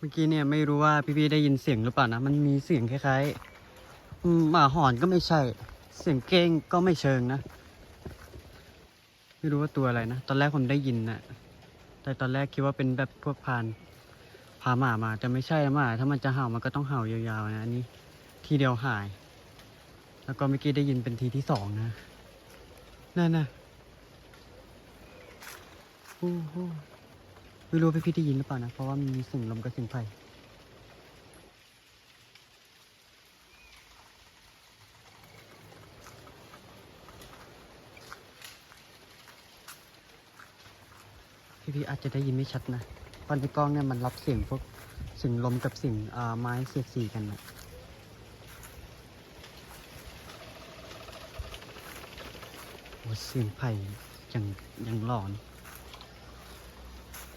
เมื่อกี้เนี่ยไม่รู้ว่าพี่ๆได้ยินเสียงหรือเปล่านะ มันมีเสียงคล้ายๆหมาหอนก็ไม่ใช่ เสียงเก้งก็ไม่เชิงนะ ไม่รู้ว่าตัวอะไรนะ ตอนแรกผมได้ยินนะแต่ตอนแรกคิดว่าเป็นแบบพวกพานพาหมามาแต่ไม่ใช่นะหมาถ้ามันจะเห่ามันก็ต้องเห่ายาวๆนะอันนี้ ทีเดียวหาย แล้วก็เมื่อกี้ได้ยินเป็นทีที่สองนะนั่นนะโอ้โห ไม่รู้ว่พี่ได้ยินหรือเปล่านะ เพราะว่ามีเสียงลมกับเสียงไผ่พี่อาจจะได้ยินไม่ชัดนะเพราะในกล้องเนี่ยมันรับเสียงพวกเสียงลมกับเสียงไม้เสียดสีกันนะโอ้เสียงไผ่ยังยังหลอน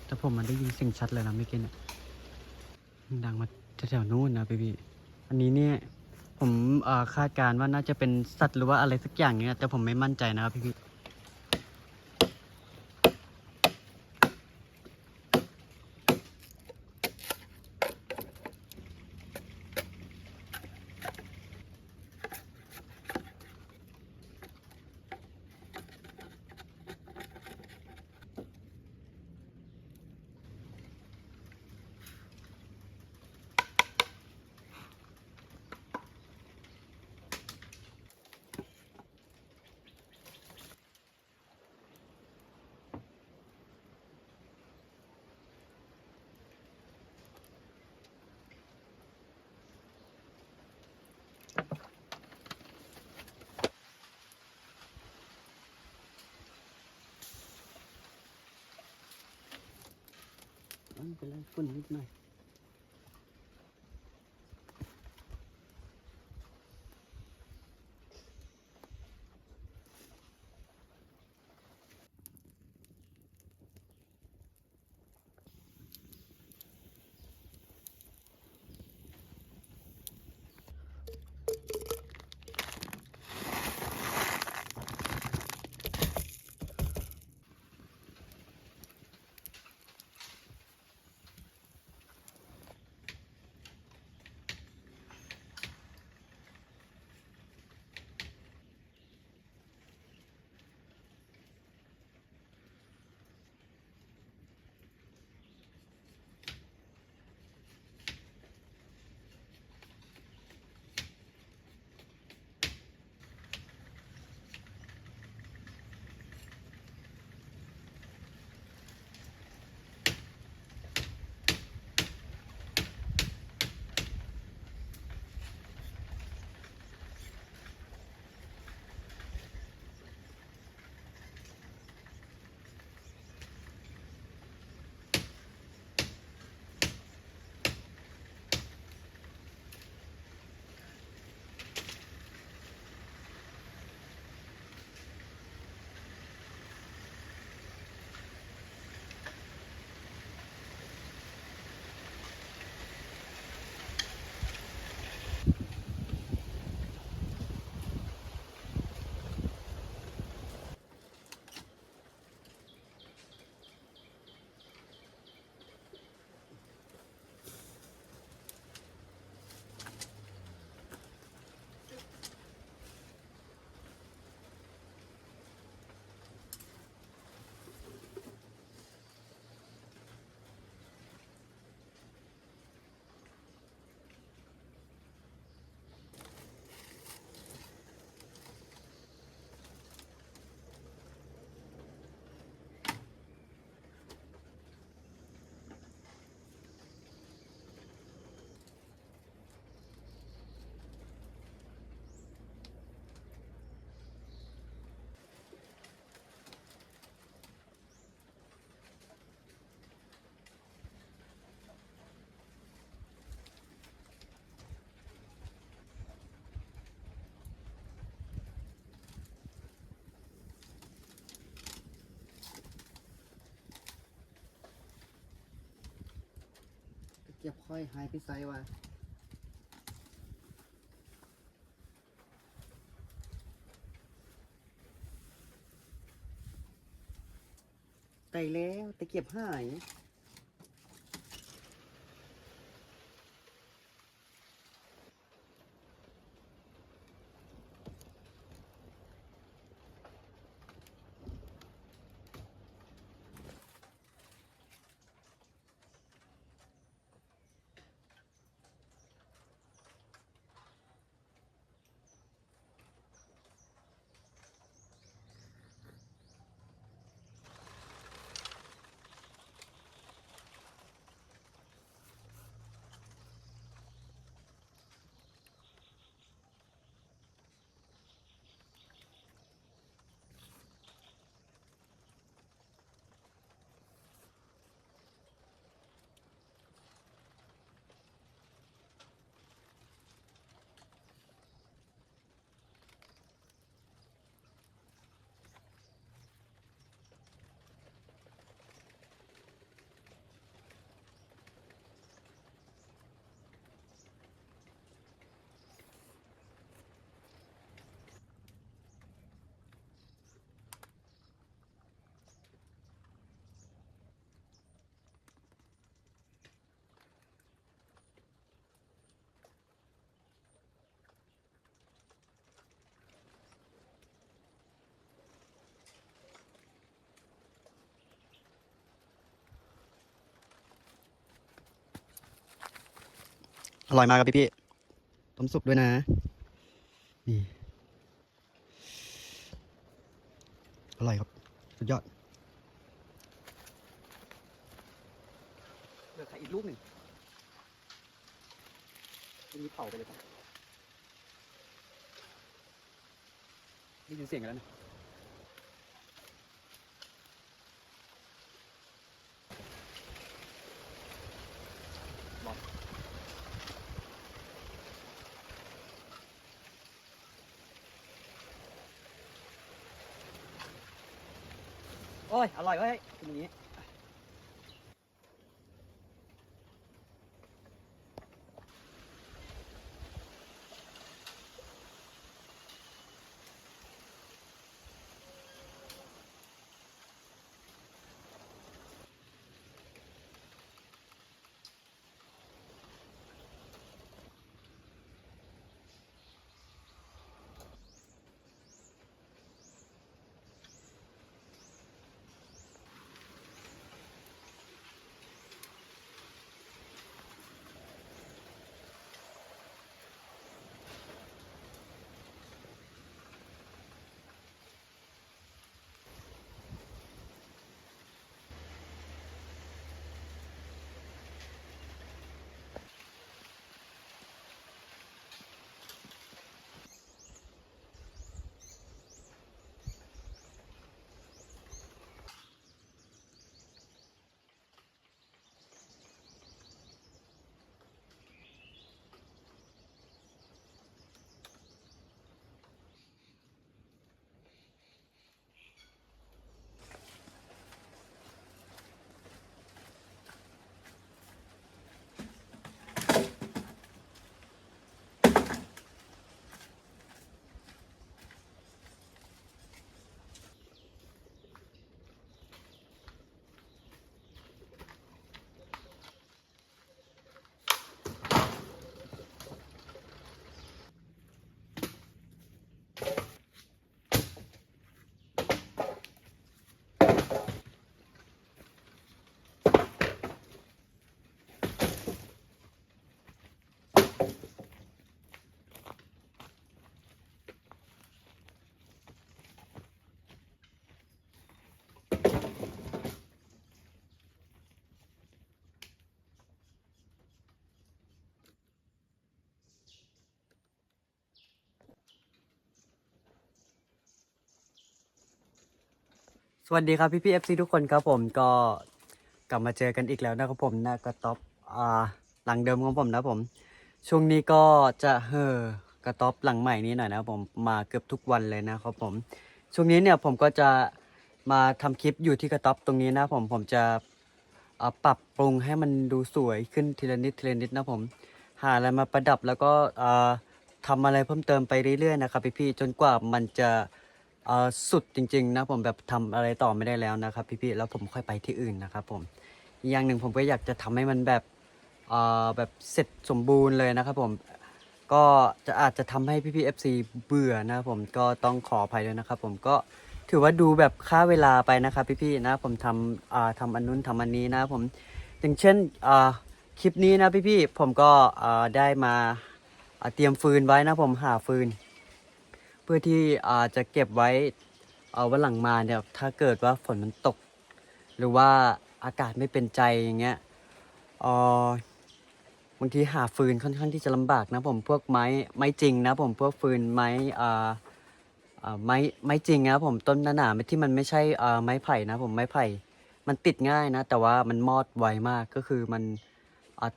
แต่ผมมันได้ยินเสียงชัดเลยนะเมื่อกี้เนี่ยดังมาแถวๆนู้นนะพี่พี่อันนี้เนี่ยผมคาดการณ์ว่าน่าจะเป็นสัตว์หรือว่าอะไรสักอย่างเนี่ยแต่ผมไม่มั่นใจนะครับพี่พี่ เอ้ยเป็นไรฝนนิดหน่อย เก็บค่อยหายไปไซว่ะไตแล้วแต่เก็บหาย อร่อยมากครับพี่พี่ๆต้มสุกด้วยนะ นี่ อร่อยครับ สุดยอดเหลือไข่อีกลูกหนึ่งทีนี้เผาไปเลยป่ะได้ยินเสียงกันแล้วนะ โอ้ย อร่อยเว้ยกินอย่างนี้ สวัสดีครับพี่พี่เอฟซีทุกคนครับผมก็กลับมาเจอกันอีกแล้วนะครับผมหน้ากระต๊อบอ่าหลังเดิมของผมนะผมช่วงนี้ก็จะเห่อกระต๊อบหลังใหม่นี้หน่อยนะผมมาเกือบทุกวันเลยนะครับผมช่วงนี้เนี่ยผมก็จะมาทำคลิปอยู่ที่กระต๊อบตรงนี้นะผมผมจะอ่าปรับปรุงให้มันดูสวยขึ้นทีละนิดทีละนิดนะผมหาอะไรมาประดับแล้วก็อ่าทำอะไรเพิ่มเติมไปเรื่อยๆนะครับพี่ๆจนกว่ามันจะ เอ่อสุดจริง ๆ นะผมแบบทำอะไรต่อไม่ได้แล้วนะครับ พี่ๆแล้วผมค่อยไปที่อื่นนะครับผมอีกอย่างหนึ่งผมก็อยากจะทำให้มันแบบเอ่อแบบเสร็จสมบูรณ์เลยนะครับผมก็จะอาจจะทำให้พี่ๆ FC เบื่อนะครับผมก็ต้องขออภัยด้วยนะครับ ผมก็ถือว่าดูแบบค่าเวลาไปนะครับพี่ๆนะผมทำอ่าทำอันนู้นทำอันนี้นะผมอย่างเช่นอ่าคลิปนี้นะพี่ๆผมก็อ่าได้มาเตรียมฟืนไว้นะผมหาฟืน เพื่อที่อ่าจะเก็บไว้เอาวันหลังมาเนี่ยถ้าเกิดว่าฝนมันตก หรือว่าอากาศไม่เป็นใจอย่างเงี้ยออบางทีหาฟืนค่อนข้างที่จะลำบากนะผมพวกไม้ไม้จริงนะผมพวกฟืนไม้อ่าไม้ไม้จริงนะผมต้นหนาๆที่มันไม่ใช่อ่าไม้ไผ่นะผมไม้ไผ่ มันติดง่ายนะ แต่ว่ามันมอดไวมากก็คือมัน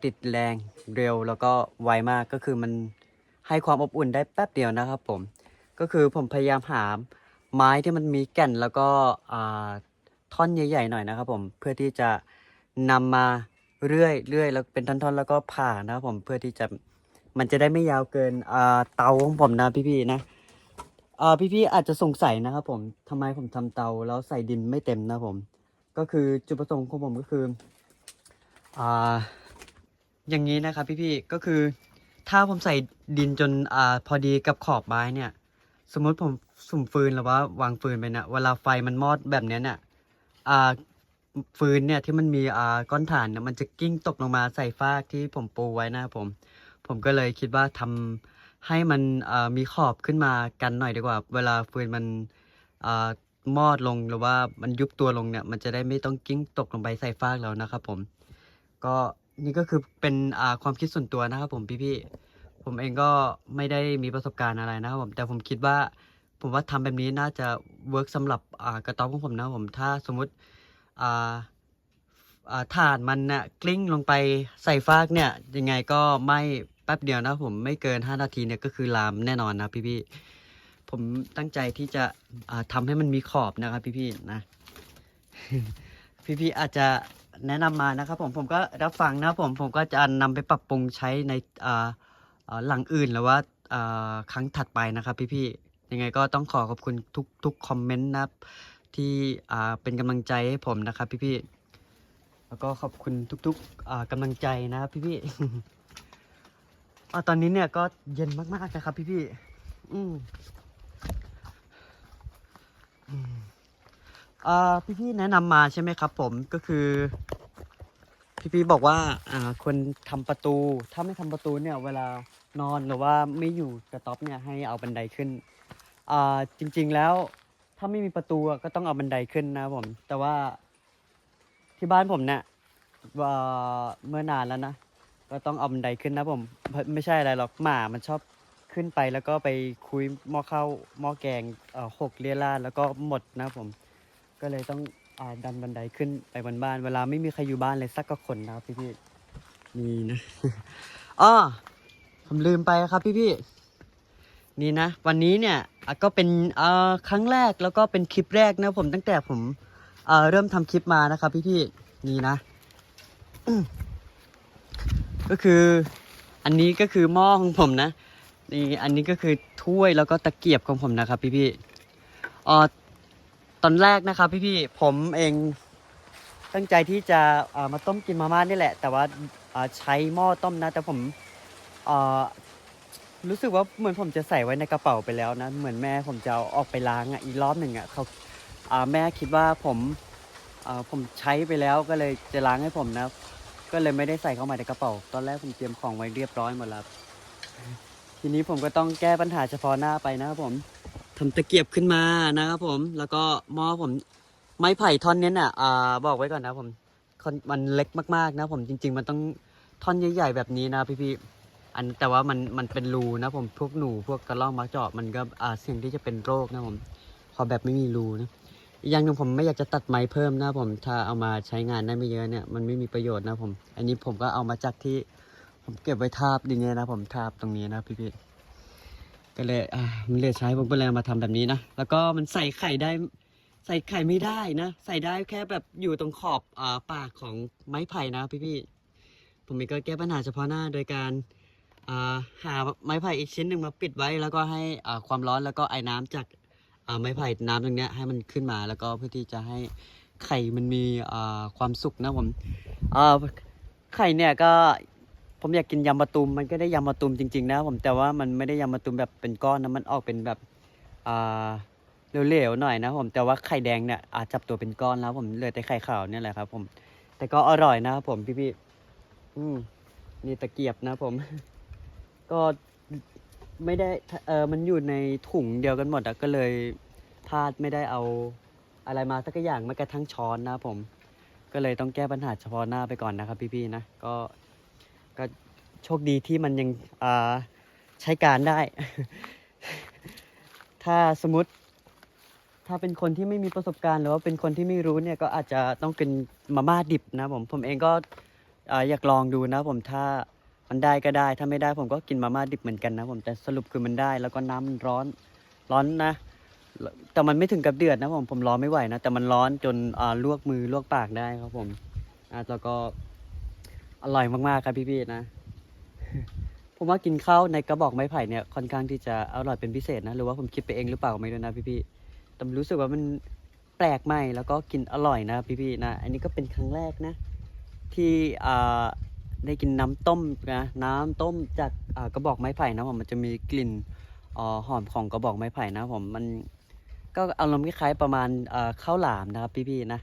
ติดแรงเร็วแล้วก็ไวมากก็คือมันให้ความอบอุ่นได้แป๊บเดียวนะครับผม ก็คือผมพยายามหาไม้ที่มันมีแก่นแล้วก็ท่อนใหญ่ๆหน่อยนะครับผมเพื่อที่จะนำมาเรื่อยเรื่อยแล้วเป็นท่อนๆแล้วก็ผ่านะครับผมเพื่อที่จะมันจะได้ไม่ยาวเกินเตาของผมนะพี่ๆนะพี่ๆอาจจะสงสัยนะครับผมทำไมผมทำเตาแล้วใส่ดินไม่เต็มนะผม ก็คือจุดประสงค์ของผมก็คืออ่าอย่างนี้นะครับพี่ๆก็คือถ้าผมใส่ดินจนอ่าพอดีกับขอบไม้เนี่ย สมมติผมสุ่มฟืนหรือว่าวางฟืนไปเนี่ยเวลาไฟมันมอดแบบเนี้ยเนี่ยอ่าฟืนเนี่ยที่มันมีอ่าก้อนถ่านเนี่ยมันจะกิ้งตกลงมาใส่ฟากที่ผมปูไว้นะครับผม ผมก็เลยคิดว่าทำให้มันอ่ามีขอบขึ้นมากันหน่อยดีกว่า เวลาฟืนมันอ่ามอดลงหรือว่ามันยุบตัวลงเนี่ย มันจะได้ไม่ต้องกิ้งตกลงไปใส่ฟากแล้วนะครับผม ก็นี่ก็คือเป็นอ่าความคิดส่วนตัวนะครับผมพี่ๆ ผมเองก็ไม่ได้มีประสบการณ์อะไรนะครับผมแต่ผมคิดว่าผมว่าทำแบบนี้น่าจะเวิร์กสำหรับกระต๊อบของผมนะผมถ้าสมมุติถ่านมันน่ะกลิ้งลงไปใส่ฟากเนี่ยยังไงก็ไหม่แป๊บเดียวนะผมไม่เกิน 5 นาทีเนี่ยก็คือลามแน่นอนนะพี่ๆผมตั้งใจที่จะอ่าทำให้มันมีขอบนะครับพี่ๆนะ พี่ๆอาจจะแนะนำมานะครับผมผมก็รับฟังนะผมผมก็จะนำไปปรับปรุงใช้ในอ่า หลังอื่นหรือว่าครั้งถัดไปนะครับพี่ๆยังไงก็ต้องขอขอบคุณทุกทุกคอมเมนต์นะครับที่เป็นกำลังใจให้ผมนะครับพี่ๆแล้วก็ขอบคุณทุกๆอ่ากำลังใจนะครับพี่ๆอตอนนี้เนี่ยก็เย็นมากๆนะครับพี่ๆอืมอืมอ่าพี่ๆแนะนำมาใช่ไหมครับผมก็คือ พี่ๆบอกว่าอ่าคนทำประตู ถ้าไม่ทำประตูเนี่ยเวลานอนหรือว่าไม่อยู่กระต๊อบเนี่ยให้เอาบันไดขึ้นอ่าจริง ๆแล้วถ้าไม่มีประตูก็ต้องเอาบันไดขึ้นนะผม แต่ว่าที่บ้านผมเนี่ยว่าเมื่อนานแล้วนะก็ต้องเอาบันไดขึ้นนะผม ไม่ใช่อะไรหรอกหมามันชอบขึ้นไปแล้วก็ไปคุยหม้อข้าวหม้อแกงหกเรียราดแล้วก็หมดนะผม ก็เลยต้อง ดันบันไดขึ้นไปบนบ้าน เวลาไม่มีใครอยู่บ้านเลยสักก็คนนะครับพี่ๆนี่นะอ้อผมลืมไปครับพี่ๆนี่นะ วันนี้เนี่ยอะก็เป็นเอ่อครั้งแรกแล้วก็เป็นคลิปแรกนะผมตั้งแต่ผมเอ่อเริ่มทำคลิปมานะครับพี่ๆนี่นะอืมก็คือ อันนี้ก็คือหม้อของผมนะนี่อันนี้ก็คือถ้วยแล้วก็ตะเกียบของผมนะครับ พี่ๆเอ่อต อนแรกนะครับพี่ๆผมเองตั้งใจที่จะมาต้มกินมาม่านี่แหละ แต่ว่าใช้หม้อต้มนะ แต่ผมรู้สึกว่าเหมือนผมจะใส่ไว้ในกระเป๋าไปแล้วนะเหมือนแม่ผมจะเอาออกไปล้างอะอีกรอบหนึ่งอะเขาาแม่คิดว่าผมผมใช้ไปแล้วก็เลยจะล้างให้ผมนะ ก็เลยไม่ได้ใส่เข้ามาในกระเป๋า ตอนแรกผมเตรียมของไว้เรียบร้อยหมดแล้วทีนี้ผมก็ต้องแก้ปัญหาเฉพาะหน้าไปนะครับผม ทำตะเกียบขึ้นมานะครับผม แล้วก็หม้อผมไม้ไผ่ท่อนนี้น่ะอ่าบอกไว้ก่อนนะผมมันเล็กมากๆนะผมจริง ๆ มันต้องท่อนใหญ่ๆแบบนี้นะพี่ๆอันแต่ว่ามันมันเป็นรูนะผมพวกหนูพวกกระรอกมักเจาะมันก็อ่าเสี่ยงที่จะเป็นโรคนะผมพอแบบไม่มีรูนะอย่างหนึ่งผมไม่อยากจะตัดไม้เพิ่มนะผมถ้าเอามาใช้งานได้ไม่เยอะเนี่ยมันไม่มีประโยชน์นะผม อันนี้ผมก็เอามาจากที่ผมเก็บไว้ทาบอย่างเงี้ยนะผมทาบตรงนี้นะพี่ๆ ก็เลยอ่ามันเลือใช้ผมก็เลยเอามาทำแบบนี้นะ แล้วก็มันใส่ไข่ได้ ใส่ไข่ไม่ได้นะ ใส่ได้แค่แบบอยู่ตรงขอบอ่าปากของไม้ไผ่นะพี่พี่ๆผมเองก็แก้ปัญหาเฉพาะหน้าโดยการอ่าหาไม้ไผ่อีกชิ้นหนึ่งมาปิดไว้ แล้วก็ให้อ่าความร้อนแล้วก็ไอ้น้ำจากอ่าไม้ไผ่น้ำตรงเนี้ยให้มันขึ้นมาแล้วก็เพื่อที่จะให้ไข่มันมีอ่าความสุกนะผมอ่าไข่เนี่ยก็ ผมอยากกินยำมะตูมมันก็ได้ยำมะตูมจริงๆนะผมแต่ว่ามันไม่ได้ยำมะตูมแบบเป็นก้อนนะมันออกเป็นแบบอ่าเหลวๆหน่อยนะผมแต่ว่าไข่แดงเนี่ยอาจจับตัวเป็นก้อนแล้ว ผมเหลือแต่ไข่ขาวเนี่ยแหละครับ ผม แต่ก็อร่อยนะครับผมพี่ๆอืมนี่ตะเกียบนะผม ก็ไม่ได้เออมันอยู่ในถุงเดียวกันหมดอะก็เลยพลาดไม่ได้เอาอะไรมาสักอย่างแม้กระทั่งช้อนนะผม ก็เลยต้องแก้ปัญหาเฉพาะหน้าไปก่อนนะครับพี่ๆนะก็ ก็โชคดีที่มันยังใช้การได้ ถ้าสมมติ ถ้าเป็นคนที่ไม่มีประสบการณ์ หรือว่าเป็นคนที่ไม่รู้เนี่ยก็อาจจะต้องเป็นมาม่าดิบนะผมผมเองก็ออยากลองดูนะผมถ้ามันได้ก็ได้ ถ้าไม่ได้ผมก็กินมาม่าดิบเหมือนกันนะผมแต่สรุปคือมันได้ แล้วก็น้ำมันร้อนร้อนนะ แต่มันไม่ถึงกับเดือดนะผมผมร้อนไม่ไหวนะแต่มันร้อนจนลวกมือลวกปากได้ครับผมแล้วก็ อร่อยมากๆครับพี่ๆนะ ผมว่ากินข้าวในกระบอกไม้ไผ่เนี่ยค่อนข้างที่จะอร่อยเป็นพิเศษนะ หรือว่าผมคิดไปเองหรือเปล่าไม่รู้นะพี่ๆแต่รู้สึกว่ามันแปลกใหม่แล้วก็กินอร่อยนะพี่ๆนะ อันนี้ก็เป็นครั้งแรกนะ ที่ได้กินน้ำต้มนะน้ำต้มจากกระบอกไม้ไผ่นะผมมันจะมีกลิ่นอหอมของกระบอกไม้ไผ่นะผมมันก็อารมณ์คล้ายๆประมาณข้าวหลามนะครับพี่ๆนะ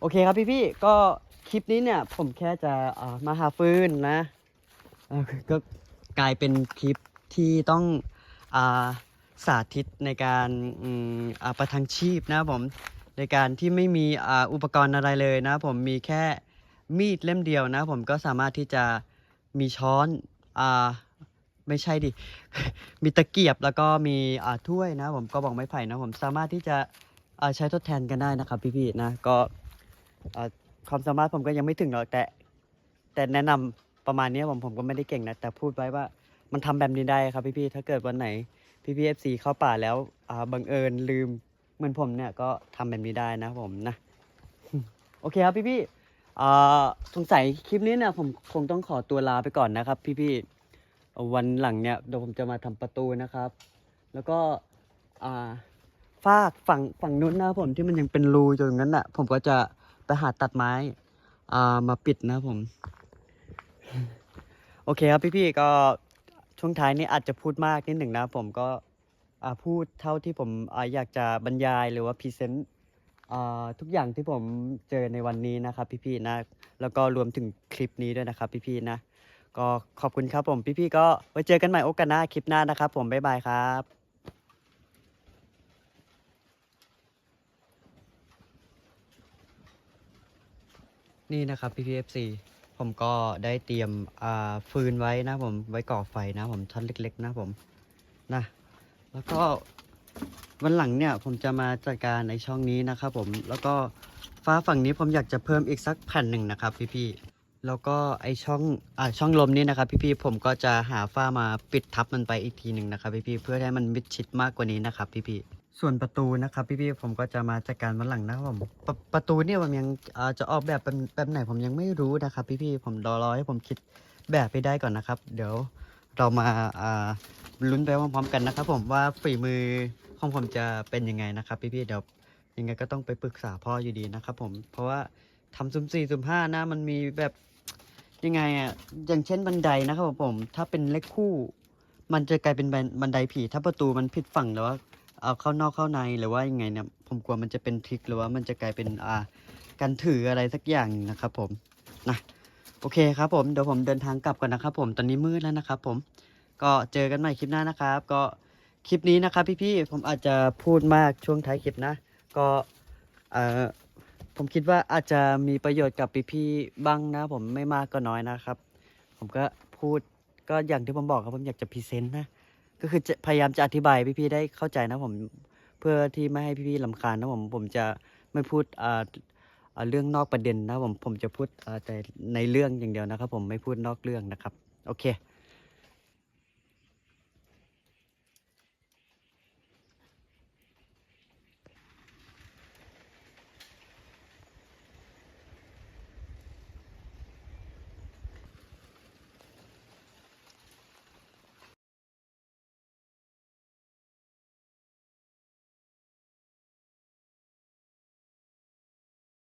โอเคครับพี่ๆก็ คลิปนี้เนี่ยผมแค่จะมาหาฟืนนะก็กลายเป็นคลิปที่ต้องอสาธิตในการประทังชีพนะผมในการที่ไม่มีอุปกรณ์อะไรเลยนะ ผมมีแค่มีดเล่มเดียวนะ ผมก็สามารถที่จะมีช้อนอ่าไม่ใช่ดิ มีตะเกียบแล้วก็มีอ่าถ้วยนะ ผมก็บอกไม้ไผ่นะ ผมสามารถที่จะใช้ทดแทนกันได้นะครับพี่ๆนะก็ ความสามารถผมก็ยังไม่ถึงหรอกแต่ แต่แนะนำประมาณนี้ผมผมก็ไม่ได้เก่งนะ แต่พูดไว้ว่ามันทำแบบนี้ได้ครับพี่ๆถ้าเกิดวันไหน พี่พี่เอฟซีเข้าป่าแล้วอ่าบังเอิญลืมเหมือนผมเนี่ยก็ทำแบบนี้ได้นะผมนะ โอเคครับพี่ๆอ่าสงสัยคลิปนี้เนี่ยผมคงต้องขอตัวลาไปก่อนนะครับ พี่ๆวันหลังเนี่ยเดี๋ยวผมจะมาทำประตูนะครับ แล้วก็อ่าฟากฝั่งฝั่งนู้นนะครับผมที่มันยังเป็นรูอยู่งนั้นอะ ผมก็จะ ไปหาตัดไม้ อ่ามาปิดนะผม โอเคครับพี่ๆก็ช่วงท้ายนี้อาจจะพูดมากนิดหนึ่งนะผมก็พูดเท่าที่ผมออยากจะบรรยายหรือว่าพรีเซนต์ทุกอย่างที่ผมเจอในวันนี้นะครับ พี่ๆนะ แล้วก็รวมถึงคลิปนี้ด้วยนะครับ พี่ๆนะ ก็ขอบคุณครับผมพี่ๆก็ไว้เจอกันใหม่โอกาสหน้าคลิปหน้านะครับ ผมบ๊ายบายครับ นี่นะครับพี่พีเอฟซีผมก็ได้เตรียมอ่าฟืนไว้นะผมไว้ก่อไฟนะผมชั้นเล็ก ๆ นะผมนะแล้วก็วันหลังเนี่ยผมจะมาจัดการในช่องนี้นะครับผมแล้วก็ฟ้าฝั่งนี้ผมอยากจะเพิ่มอีกสักแผ่นหนึ่งนะครับพี่ๆแล้วก็ไอช่องอ่าช่องลมนี้นะครับพี่ๆผมก็จะหาฝ้ามาปิดทับมันไปอีกทีหนึ่งนะครับพี่ๆเพื่อให้มันมิดชิดมากกว่านี้นะครับพี่ๆ ส่วนประตูนะครับพี่ๆผมก็จะมาจัดการวันหลังนะครับผมปประตูเนี่ยผมยังจะออกแบบเป็นแบบไหนผมยังไม่รู้นะครับพี่ๆผมรอรอให้ผมคิดแบบไปได้ก่อนนะครับ เดี๋ยวเรามาลุ้นไปพร้อมๆกันนะครับ ผมว่าฝีมือของผมจะเป็นยังไงนะครับ พี่ๆเดี๋ยวยังไงก็ต้องไปปรึกษาพ่ออยู่ดีนะครับ ผมเพราะว่าทำซุ่มสี่ซุ่มห้านะมันมีแบบยังไงอะอย่างเช่นบันไดนะครับผมถ้าเป็นเลขคู่ มันจะกลายเป็นบันไดผีถ้าประตูมันผิดฝั่งหรือว่า เอาเข้านอกเข้าในหรือว่ายังไงเนี่ยผมกลัวมันจะเป็นทริกหรือว่ามันจะกลายเป็นอ่าการถืออะไรสักอย่างนะครับ ผมนะโอเคครับผมเดี๋ยวผมเดินทางกลับก่อนนะครับ ผมตอนนี้มืดแล้วนะครับ ผมก็เจอกันใหม่คลิปหน้านะครับ ก็คลิปนี้นะครับ พี่ๆผมอาจจะพูดมากช่วงท้ายคลิปนะ ก็เอ่อผมคิดว่าอาจจะมีประโยชน์กับพี่ๆบ้างนะ ผมไม่มากก็น้อยนะครับ ผมก็พูดก็อย่างที่ผมบอกครับผมอยากจะพรีเซนต์นะ ก็คือพยายามจะอธิบายพี่ๆได้เข้าใจนะผมเพื่อที่ไม่ให้พี่ๆลำคาญนะผมผมจะไม่พูดอ่าเรื่องนอกประเด็นนะผมผมจะพูดแต่ในเรื่องอย่างเดียวนะครับ ผมไม่พูดนอกเรื่องนะครับ โอเค